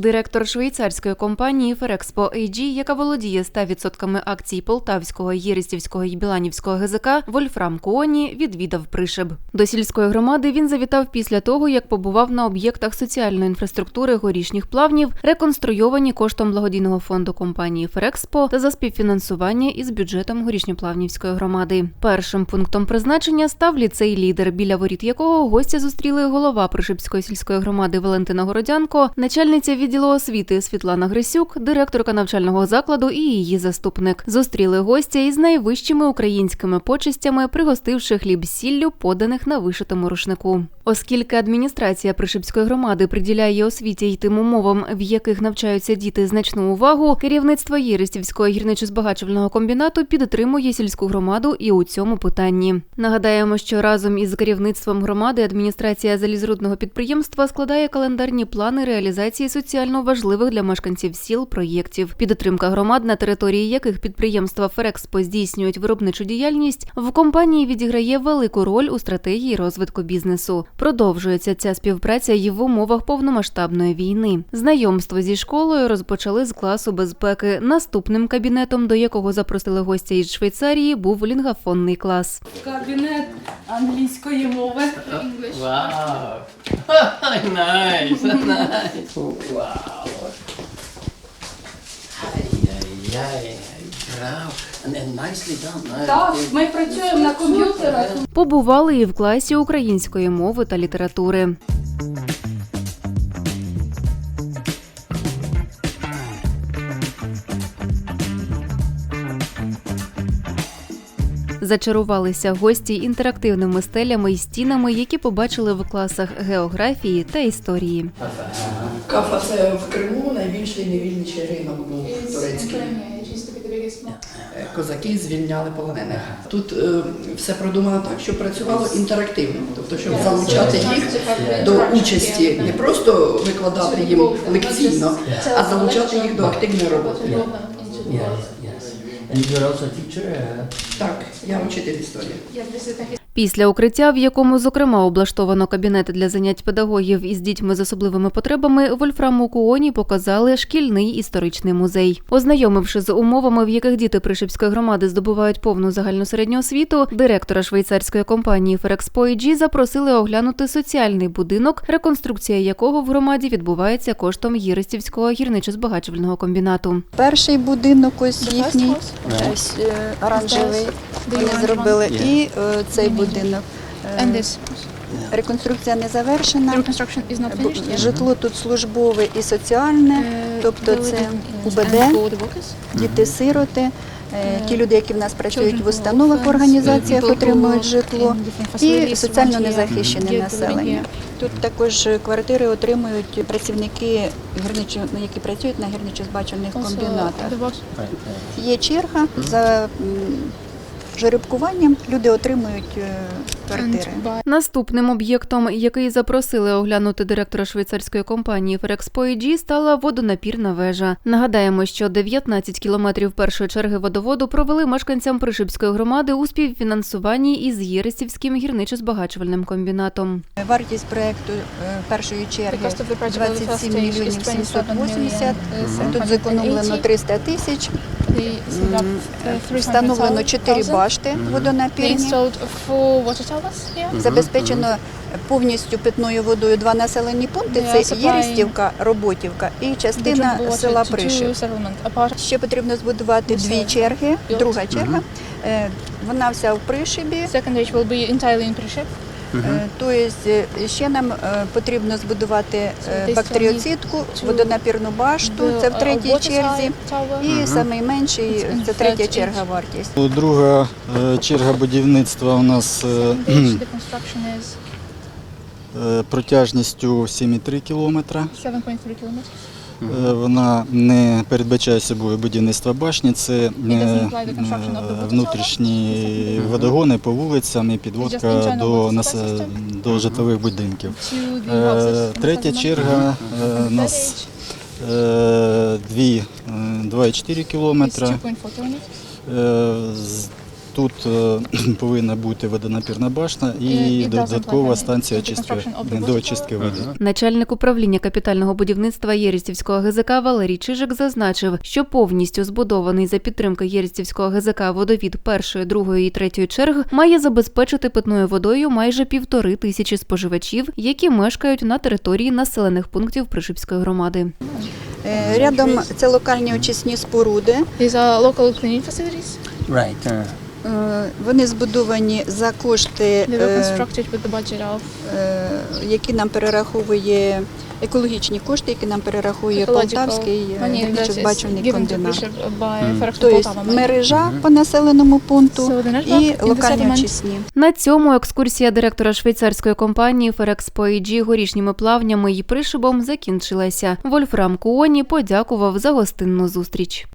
Директор швейцарської компанії Ферекспо AG, яка володіє 100% акцій Полтавського, Єрестівського і Біланівського ГЗК, Вольфрам Куоні відвідав пришиб. До сільської громади він завітав після того, як побував на об'єктах соціальної інфраструктури горішніх плавнів, реконструйовані коштом благодійного фонду компанії Ферекспо та за співфінансування із бюджетом горішньоплавнівської громади. Першим пунктом призначення став ліцей лідер, біля воріт якого гості зустріли голова Пришибської сільської громади Валентина Городянко, начальниця відділу освіти Світлана Грисюк, директорка навчального закладу і її заступник. Зустріли гостя із найвищими українськими почестями, пригостивши хліб сіллю, поданих на вишитому рушнику. Оскільки адміністрація Пришибської громади приділяє освіті й тим умовам, в яких навчаються діти, значну увагу, керівництво Єрестівського гірничо-збагачувального комбінату підтримує сільську громаду і у цьому питанні. Нагадаємо, що разом із керівництвом громади адміністрація залізрудного підприємства складає календарні плани реалізації соціально важливих для мешканців сіл проєктів. Підтримка громад, на території яких підприємства Ферекспо здійснюють виробничу діяльність, в компанії відіграє велику роль у стратегії розвитку бізнесу. Продовжується ця співпраця і в умовах повномасштабної війни. Знайомство зі школою розпочали з класу безпеки. Наступним кабінетом, до якого запросили гостя із Швейцарії, був лінгафонний клас. Кабінет англійської мови. Wow. Nice, nice. Wow. Ay, ay, ay. Bravo. And, and nicely done. Nice. Так, ми працюємо на комп'ютерах. Побували і в класі української мови та літератури. Зачарувалися гості інтерактивними стелями і стінами, які побачили в класах географії та історії. Кафа це в Криму найбільший невільничий ринок був турецький. Е, Козаки звільняли полонених. Тут е, все продумано так, щоб працювало інтерактивно, тобто щоб залучати їх до участі, не просто викладати їм лекційно, а залучати їх до активної роботи. And you're also a teacher? Uh, Так, я вчитель історії. Після укриття, в якому зокрема облаштовано кабінети для занять педагогів із дітьми з особливими потребами, Вольфраму Куоні показали шкільний історичний музей. Ознайомивши з умовами, в яких діти Пришипської громади здобувають повну загальну середню освіту, директора швейцарської компанії Ферекспо EG запросили оглянути соціальний будинок, реконструкція якого в громаді відбувається коштом Єрестівського гірничо-збагачувального комбінату. Перший будинок ось їхній ось, е, оранжевий вони зробили. І е, цей будинок. Е, And this. Реконструкція не The завершена. reconstruction is not finished yet. Житло тут службове і соціальне, Uh, тобто це УБД, діти-сироти, е, ті люди, які в нас працюють в установах, організаціях, отримують житло. І соціально незахищене населення. Тут також квартири отримують працівники гірничо, які працюють на. Also, комбінатах. Є черга за жеребкуванням, люди отримують е, квартири. Наступним об'єктом, який запросили оглянути директора швейцарської компанії Ферекспо EG, стала водонапірна вежа. Нагадаємо, що 19 кілометрів першої черги водоводу провели мешканцям Пришибської громади у співфінансуванні із Єрестівським гірничо-збагачувальним комбінатом. Вартість проекту е, першої черги cost of the project of the first 27 мільйонів 780. uh, Тут зекономлено 300 тисяч. Uh, Встановлено 4 300,000. башти водонапірні. Забезпечено повністю питною водою два населені пункти. Це supplying Роботівка і частина села Пришив. Ще потрібно збудувати дві черги. Друга черга. Е, Вона вся в Пришибі. second will be entirely in Prishep. Тобто ще нам е, е, збудувати бактеріоцитку, водонапірну башту, це в третій черзі. І найменший це третя черга вартість. Друга черга будівництва у нас протяжністю 7,3 кілометра. 7.3 kilometers. Е, Вона не передбачає собою будівництва башні, це е, е, внутрішні водогони по вулицям і підводка до, нас- до житлових будинків. Третя черга у нас е, дві, е, 2,4 It's кілометра. 2.4 kilometers. Е, з- Тут е, повинна бути водонапірна башта і It додаткова станція очистки, до очистки води. Начальник управління капітального будівництва Єрістівського ГЗК Валерій Чижик зазначив, що повністю збудований за підтримки Єрістівського ГЗК водовід першої, другої і третьої черг має забезпечити питною водою майже півтори тисячі споживачів, які мешкають на території населених пунктів Пришипської громади. Е, Рядом це локальні очисні споруди. Are local. Right. Е, Вони збудовані за кошти, е, е, які нам перераховує екологічні кошти, які нам перерахує ecological Полтавський to комбінат. Тобто мережа по населеному пункту і локальні очисні. На цьому екскурсія директора швейцарської компанії Ферекспо AG горішніми плавнями і пришибом закінчилася. Вольфрам Куоні подякував за гостинну зустріч.